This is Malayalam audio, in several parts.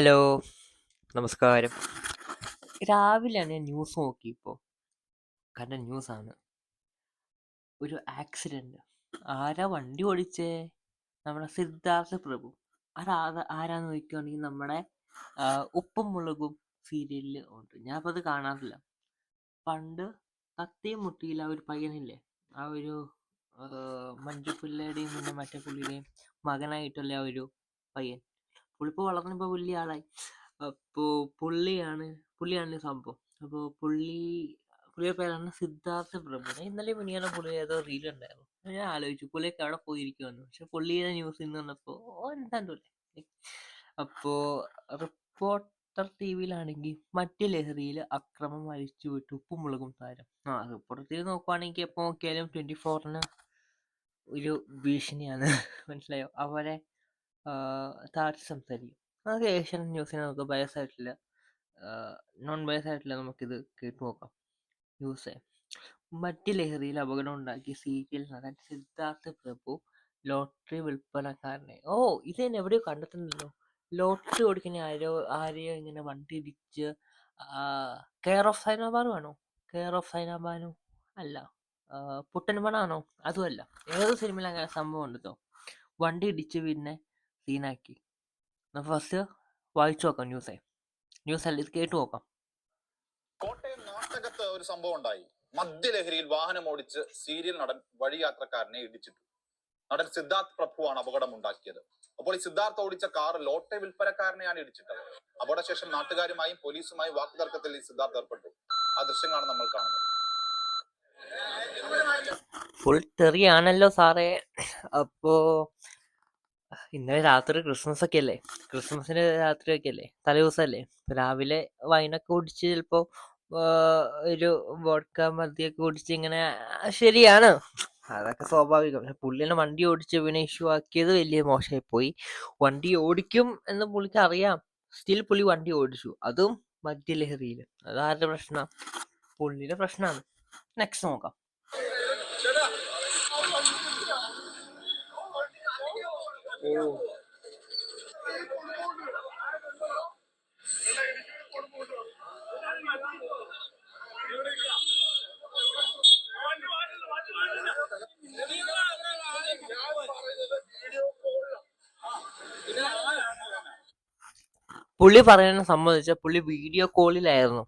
ഹലോ. നമസ്കാരം. രാവിലെയാണ് ഞാൻ ന്യൂസ് നോക്കിയപ്പോൾ കണ്ട ന്യൂസാണ്. ഒരു ആക്സിഡന്റ് ആരാ വണ്ടി ഓടിച്ചേ? നമ്മുടെ സിദ്ധാർത്ഥ പ്രഭു. ആരാ ആരാന്ന് ചോദിക്കുകയാണെങ്കിൽ നമ്മുടെ ഉപ്പും മുളകും സീരിയലിൽ ഉണ്ട്. ഞാൻ അത് കാണാറില്ല. പണ്ട് കത്തിയും മുട്ടിയില്ല ആ ഒരു പയ്യനില്ലേ? ആ ഒരു മഞ്ജു പിള്ളയുടെയും പിന്നെ മറ്റേ പുള്ളിയുടെയും മകനായിട്ടുള്ള ആ ഒരു പയ്യൻ. പുള്ളിപ്പോൾ വളർന്നിപ്പോൾ വലിയ ആളായി. അപ്പോൾ പുള്ളിയാണ് പുള്ളിയാണ് സംഭവം. അപ്പോൾ പുള്ളി പുള്ളിയുടെ പേരാണ് സിദ്ധാർത്ഥ പ്രഭു. ഇന്നലെ മിനിയാണ് പുള്ളി ഏതോ റീൽ ഉണ്ടായിരുന്നു ഞാൻ ആലോചിച്ചു പുള്ളിയൊക്കെ അവിടെ പോയിരിക്കുമെന്ന് പക്ഷെ പുള്ളിയുടെ ന്യൂസ് ഇന്ന് വന്നപ്പോൾ എന്താണ്ടല്ലേ അപ്പോൾ റിപ്പോർട്ടർ ടി വിയിലാണെങ്കിൽ മറ്റ് ലഹരിയിൽ അക്രമം അഴിച്ചു വിട്ടു ഉപ്പും മുളകും താരം. ആ റിപ്പോർട്ടർ ടി വി നോക്കുവാണെങ്കിൽ എപ്പോൾ നോക്കിയാലും ട്വന്റി ഫോറിന് ഒരു ഭീഷണിയാണ്. മനസ്സിലായോ? അവരെ താഴ്ത്തി സംസാരിക്കും. നമുക്ക് ഏഷ്യൻ ന്യൂസിനെ നമുക്ക് ബയസ് ആയിട്ടില്ല. നോൺ ബയസ് ആയിട്ടില്ല നമുക്കിത് കേട്ടു നോക്കാം. ന്യൂസ് മറ്റ് ലഹരിയിൽ അപകടം ഉണ്ടാക്കി സീരിയൽ നടൻ സിദ്ധാർത്ഥ പ്രഭു ലോട്ടറി വിൽപ്പനക്കാരനെ. ഓ ഇത് ഞാൻ എവിടെയോ കണ്ടെത്തുന്നല്ലോ ലോട്ടറി ഓടിക്കുന്ന ആരോ ആരെയോ ഇങ്ങനെ വണ്ടി ഇടിച്ച് കെയർ ഓഫ് സൈനാബാനു ആണോ? കെയർ ഓഫ് സൈനാബാനു അല്ല. പുട്ടൻപണാണോ അതുമല്ല. ഏത് സിനിമയിൽ അങ്ങനെ സംഭവം ഉണ്ടോ വണ്ടി ഇടിച്ച് പിന്നെ സീനാക്കി ഫസ്റ്റ് വായിച്ചു നോക്കാം ന്യൂസേ ന്യൂസ് അല്ല ഇത് കേട്ടു നോക്കാം. കോട്ടയം നാട്ടകത്ത് ഒരു സംഭവം ഉണ്ടായി. മദ്യലഹരിയിൽ വാഹനം ഓടിച്ച് സീരിയൽ നടൻ വഴിയാത്രക്കാരനെ ഇടിച്ചിട്ടു. നടൻ സിദ്ധാർത്ഥ് പ്രഭുവാണ് അപകടം ഉണ്ടാക്കിയത് അപ്പോൾ ഈ സിദ്ധാർത്ഥ് ഓടിച്ച കാർ ലോട്ടെ വിൽപ്പനക്കാരനെയാണ് ഇടിച്ചിട്ടത്. അപകടശേഷം നാട്ടുകാരുമായും പോലീസുമായും വാക്കുതർക്കത്തിൽ ഈ സിദ്ധാർത്ഥ് ഏർപ്പെട്ടു. ആ ദൃശ്യങ്ങളാണ് നമ്മൾ കാണുന്നത്. ഫുൾ തെറിയാണല്ലോ സാറേ. അപ്പോ ഇന്നലെ രാത്രി ക്രിസ്മസ് ഒക്കെ അല്ലേ ക്രിസ്മസിന്റെ രാത്രി ഒക്കെ അല്ലേ തലേദിവസമല്ലേ രാവിലെ വൈനൊക്കെ കുടിച്ച് ചിലപ്പോ ഒരു വോഡ്ക മദ്യൊക്കെ കുടിച്ച് ഇങ്ങനെ ശരിയാണ്. അതൊക്കെ സ്വാഭാവികം. പുള്ളിനെ വണ്ടി ഓടിച്ച് പിന്നെ ഇഷ്യൂ ആക്കിയത് വലിയ മോശമായി പോയി. വണ്ടി ഓടിക്കും എന്ന് പുള്ളിക്ക് അറിയാം. സ്റ്റിൽ പുള്ളി വണ്ടി ഓടിച്ചു. അതും മദ്യലഹരിയിൽ അതാരുടെ പ്രശ്നം? പുള്ളിയുടെ പ്രശ്നമാണ് നെക്സ്റ്റ് നോക്കാം. പുള്ളി പറയുന്ന സംബന്ധിച്ച പുള്ളി വീഡിയോ കോളിലായിരുന്നു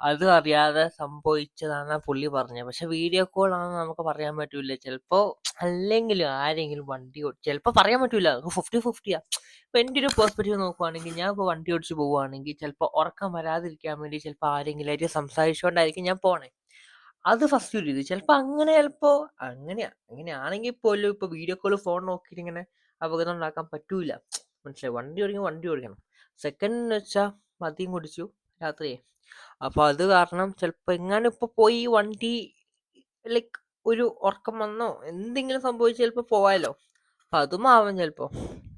അത് അറിയാതെ സംഭവിച്ചതാണ് പുള്ളി പറഞ്ഞത്. പക്ഷെ വീഡിയോ കോൾ ആണെന്ന് നമുക്ക് പറയാൻ പറ്റൂല. ചിലപ്പോ അല്ലെങ്കിലും ആരെങ്കിലും വണ്ടി ഓടി ചിലപ്പോൾ പറയാൻ പറ്റൂല. ഫിഫ്റ്റി ഫിഫ്റ്റിയാ ഇപ്പൊ എന്റെ ഒരു പെർസ്പെക്റ്റീവ് നോക്കുവാണെങ്കിൽ ഞാൻ ഇപ്പോൾ വണ്ടി ഓടിച്ച് പോവുകയാണെങ്കിൽ ചിലപ്പോൾ ഉറക്കം വരാതിരിക്കാൻ വേണ്ടി ചിലപ്പോൾ ആരെങ്കിലും ആയിട്ട് സംസാരിച്ചുകൊണ്ടായിരിക്കും ഞാൻ പോണേ. അത് ഫസ്റ്റ് ഒരു ഇത് ചിലപ്പോൾ അങ്ങനെ ചിലപ്പോൾ അങ്ങനെയാ. അങ്ങനെയാണെങ്കിൽ പോലും ഇപ്പൊ വീഡിയോ കോൾ ഫോൺ നോക്കിയിട്ട് ഇങ്ങനെ അപകടം ഉണ്ടാക്കാൻ പറ്റൂല. മനസ്സിലായി? വണ്ടി ഓടിക്കും വണ്ടി ഓടിക്കണം. സെക്കൻഡ് എന്ന് വെച്ചാൽ മദ്യം കുടിച്ചു രാത്രിയെ. അപ്പോൾ അത് കാരണം ചിലപ്പോൾ എങ്ങനെ ഇപ്പോൾ പോയി വണ്ടി ലൈക്ക് ഒരു ഉറക്കം വന്നോ? എന്തെങ്കിലും സംഭവിച്ച് ചിലപ്പോൾ പോവാലോ? അപ്പൊ അതും ആവാം ചിലപ്പോ.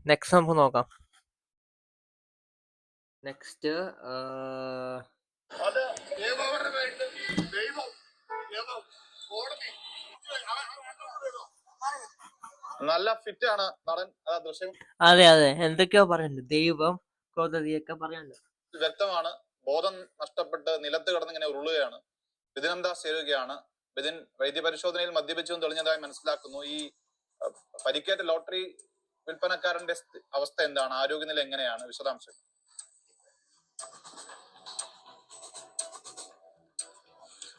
നെക്സ്റ്റ് നമുക്ക് നോക്കാം. നെക്സ്റ്റ് നല്ല ഫിറ്റ് ആണ് നടൻ ദൃശ്യം. അതെ അതെ. എന്തൊക്കെയോ പറയുന്നുണ്ട്. ദൈവം കോതതിയൊക്കെ പറയുന്നുണ്ട്. വ്യക്തമാണ്. ബോധം നഷ്ടപ്പെട്ട് നിലത്ത് കിടന്നിങ്ങനെ ഉരുളുകയാണ്. വിദിനന്ദാസ് ചേരുകയാണ് ബിദിൻ വൈദ്യപരിശോധനയിൽ മദ്യപിച്ചു തെളിഞ്ഞതായി മനസ്സിലാക്കുന്നു. ഈ പരിക്കേറ്റ ലോട്ടറി വിൽപ്പനക്കാരന്റെ അവസ്ഥ എന്താണ്? ആരോഗ്യനില എങ്ങനെയാണ്? വിശദാംശം.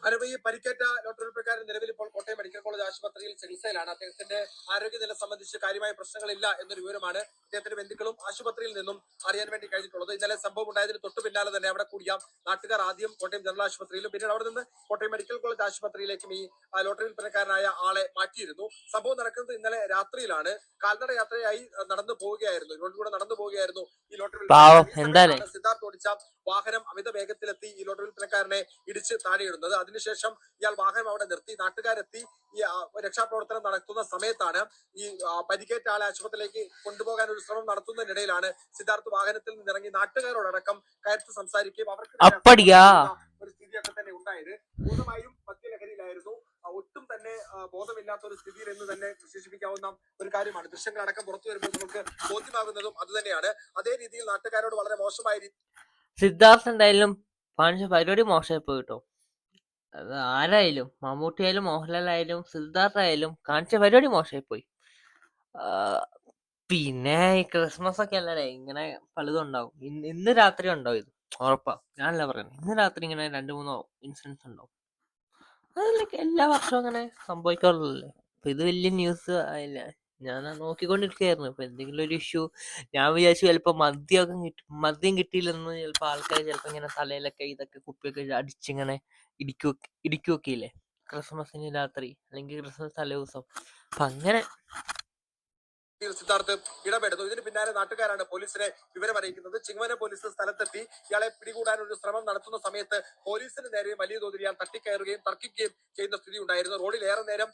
ഈ പരിക്കേറ്റ ലോട്ടറി പ്രകാരം നിലവിൽ ഇപ്പോൾ കോട്ടയം മെഡിക്കൽ കോളേജ് ആശുപത്രിയിൽ ചികിത്സയിലാണ്. അദ്ദേഹത്തിന്റെ ആരോഗ്യനില സംബന്ധിച്ച് കാര്യമായ പ്രശ്നങ്ങളില്ല എന്നൊരു വിവരമാണ് അദ്ദേഹത്തിന്റെ ബന്ധുക്കളും ആശുപത്രിയിൽ നിന്നും അറിയാൻ വേണ്ടി കഴിഞ്ഞിട്ടുള്ളത്. ഇന്നലെ സംഭവം ഉണ്ടായതിന് തൊട്ടു പിന്നാലെ തന്നെ അവിടെ കൂടിയ നാട്ടുകാർ ആദ്യം കോട്ടയം ജനറൽ ആശുപത്രിയിലും പിന്നീട് അവിടെ നിന്ന് കോട്ടയം മെഡിക്കൽ കോളേജ് ആശുപത്രിയിലേക്കും ഈ ലോട്ടറി വിൽപ്പനക്കാരനായ ആളെ മാറ്റിയിരുന്നു. സംഭവം നടക്കുന്നത് ഇന്നലെ രാത്രിയിലാണ്. കാൽനട യാത്രയായി നടന്നു പോവുകയായിരുന്നു. റോഡിലൂടെ നടന്നു പോവുകയായിരുന്നു ഈ ലോട്ടറി സിദ്ധാർത്ഥ് ഓടിച്ച വാഹനം അമിത വേഗത്തിലെത്തി ഈ ലോട്ടറി വിൽപ്പനക്കാരനെ ഇടിച്ച് താഴെയിടുന്നത്. അതിനുശേഷം ഇയാൾ വാഹനം അവിടെ നിർത്തി. നാട്ടുകാരെത്തി. ഈ രക്ഷാപ്രവർത്തനം നടത്തുന്ന സമയത്താണ് ഈ പരിക്കേറ്റ ആളെ ആശുപത്രിയിലേക്ക് കൊണ്ടുപോകാൻ ഒരു ശ്രമം നടത്തുന്നതിനിടയിലാണ് സിദ്ധാർത്ഥ് വാഹനത്തിൽ നിന്നിറങ്ങി നാട്ടുകാരോടക്കം കയർത്ത് സംസാരിക്കുകയും അവർക്ക്. ഒരു സ്ഥിതിയൊക്കെ തന്നെ ഉണ്ടായത്. പൂർണമായും മദ്യലഹരിയിലായിരുന്നു. ഒട്ടും തന്നെ ബോധമില്ലാത്ത ഒരു സ്ഥിതിയിൽ എന്ന് തന്നെ വിശേഷിപ്പിക്കാവുന്ന ഒരു കാര്യമാണ്. ദൃശ്യങ്ങളടക്കം പുറത്തു വരുമ്പോൾ നമുക്ക് ബോധ്യമാകുന്നതും അത് തന്നെയാണ്. അതേ രീതിയിൽ നാട്ടുകാരോട് വളരെ മോശമായ സിദ്ധാർത്ഥ് എന്തായാലും കാണിച്ച പരിപാടി മോശമായി പോയി കേട്ടോ അത് ആരായാലും മമ്മൂട്ടി ആയാലും മോഹൻലാൽ ആയാലും സിദ്ധാർത്ഥ ആയാലും കാണിച്ച പരിപാടി മോശമായി പോയി. ആ, പിന്നെ ഈ ക്രിസ്മസ് ഒക്കെ അല്ലേ ഇങ്ങനെ പലതും ഉണ്ടാവും. ഇന്ന് രാത്രി ഉണ്ടാവും ഇത്. ഉറപ്പാ. ഞാനല്ല പറയുന്നത് ഇന്ന് രാത്രി ഇങ്ങനെ രണ്ട് മൂന്നോ ഇൻസിഡൻസ് ഉണ്ടാവും. അതല്ല എല്ലാ വർഷവും അങ്ങനെ സംഭവിക്കാറുള്ളല്ലേ അപ്പൊ ഇത് വലിയ ന്യൂസ് ആയില്ല? ഞാൻ നോക്കിക്കൊണ്ടിരിക്കുകയായിരുന്നു ഇപ്പൊ എന്തെങ്കിലും ഒരു ഇഷ്യൂ ഞാൻ വിചാരിച്ചു ചിലപ്പോ മദ്യമൊക്കെ മദ്യം കിട്ടിയില്ലെന്ന് ചിലപ്പോ ആൾക്കാർ ചിലപ്പോ ഇങ്ങനെ തലയിലൊക്കെ ഇതൊക്കെ കുപ്പിയൊക്കെ അടിച്ചിങ്ങനെ ഇടിക്കു ഇടിക്കുകയൊക്കെ ഇല്ലേ? ക്രിസ്മസിന് രാത്രി അല്ലെങ്കിൽ ക്രിസ്മസ് തലേ ദിവസം അപ്പൊ അങ്ങനെ സിദ്ധാർത്ഥ് ഇടപെടുന്നു. ഇതിന് പിന്നാലെ നാട്ടുകാരാണ് പോലീസിനെ വിവരം അറിയിക്കുന്നത്. ചിങ്ങവന പോലീസ് സ്ഥലത്തെത്തി. ഇയാളെ പിടികൂടാൻ ഒരു ശ്രമം നടത്തുന്ന സമയത്ത് പോലീസിന് നേരെ വലിയ തോതിൽ ഇയാൾ തട്ടിക്കയറുകയും തർക്കിക്കുകയും ചെയ്യുന്ന സ്ഥിതി ഉണ്ടായിരുന്നു. റോഡിൽ ഏറെ നേരം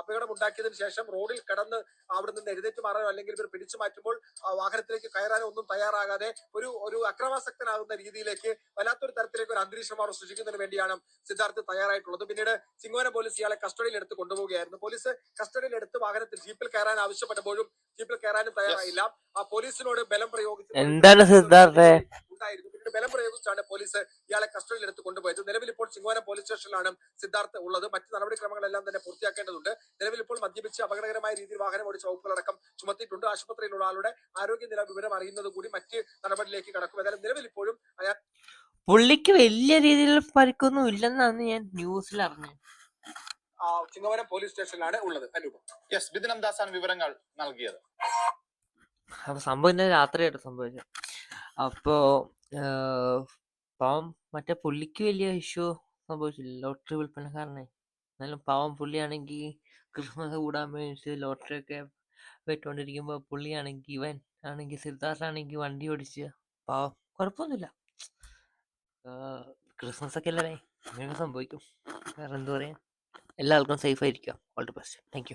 അപകടം ഉണ്ടാക്കിയതിനു ശേഷം റോഡിൽ കടന്ന് അവിടെ നിന്ന് എഴുന്നേറ്റ് മാറാനോ അല്ലെങ്കിൽ ഇവർ പിടിച്ചു മാറ്റുമ്പോൾ വാഹനത്തിലേക്ക് കയറാനോ ഒന്നും തയ്യാറാകാതെ ഒരു ഒരു അക്രമാസക്തനാകുന്ന രീതിയിലേക്ക് വല്ലാത്തൊരു തരത്തിലേക്ക് ഒരു അന്തരീക്ഷം അവർ സൃഷ്ടിക്കുന്നതിന് വേണ്ടിയാണ് സിദ്ധാർത്ഥ് തയ്യാറായിട്ടുള്ളത്. പിന്നീട് ചിങ്ങവന പോലീസ് ഇയാളെ കസ്റ്റഡിയിൽ എടുത്ത് കൊണ്ടുപോവുകയായിരുന്നു. പോലീസ് കസ്റ്റഡിയിൽ എടുത്ത് വാഹനത്തിൽ ജീപ്പിൽ കയറാൻ ആവശ്യപ്പെട്ടപ്പോഴും ജീപ്പിൽ കയറാനും തയ്യാറായില്ല. ആ പോലീസിനോട് ബലം പ്രയോഗിച്ചു എന്താണ് സിദ്ധാർത്ഥേ? ഉണ്ടായിരുന്നു. പിന്നീട് ബലം പ്രയോഗിച്ചാണ് പോലീസ് ഇയാളെ കസ്റ്റഡിയിൽ എടുത്ത് കൊണ്ടുപോയത്. നിലവിൽ ഇപ്പോൾ ചിങ്ങോനം പോലീസ് സ്റ്റേഷനിലാണ് സിദ്ധാർത്ഥ ഉള്ളത്. മറ്റ് നടപടിക്രമങ്ങളെല്ലാം തന്നെ പൂർത്തിയാക്കേണ്ടതുണ്ട്. നിലവിൽ ഇപ്പോൾ മദ്യപിച്ച് അപകടകരമായ രീതിയിൽ വാഹനം ഓടിച്ച വകുപ്പുകളടക്കം ചുമത്തിയിട്ടുണ്ട്. ആശുപത്രിയിലുള്ള ആളുടെ ആരോഗ്യനില വിവരം അറിയുന്നത് കൂടി മറ്റ് നടപടിയിലേക്ക് കടക്കും. ഏതായാലും നിലവിൽ ഇപ്പോഴും അയാൾ പുള്ളിക്ക് വലിയ രീതിയിൽ പരിക്കൊന്നും ഇല്ലെന്നാണ് ഞാൻ ന്യൂസിൽ അറിഞ്ഞത്. ചിങ്ങവനം പോലീസ് സ്റ്റേഷനിലാണ് ഉള്ളത്. അനൂപ്. യെസ് ബിദിനം ദാസാണ് വിവരങ്ങൾ നൽകിയത്. അപ്പൊ സംഭവം ഇന്നലെ രാത്രിയായിട്ട് സംഭവിച്ചത്. അപ്പോ പാവം മറ്റേ പുള്ളിക്ക് വലിയ ഇഷ്യൂ സംഭവിച്ചില്ല? ലോട്ടറി വിൽപ്പനക്കാരനെ. എന്നാലും പാവം പുള്ളിയാണെങ്കിൽ ക്രിസ്മസ് കൂടാൻ വേണ്ടിയിട്ട് ലോട്ടറി ഒക്കെ വെട്ടുകൊണ്ടിരിക്കുമ്പോൾ പുള്ളിയാണെങ്കിൽ ഇവൻ ആണെങ്കിൽ സിദ്ധാർത്ഥ ആണെങ്കിൽ വണ്ടി ഓടിച്ച്. പാവം. കുഴപ്പമൊന്നുമില്ല ക്രിസ്മസ് ഒക്കെ അല്ലേ? അങ്ങനെ സംഭവിക്കും. വേറെ എന്താ പറയാ എല്ലാവർക്കും സേഫ് ആയിരിക്കുക. All the best thank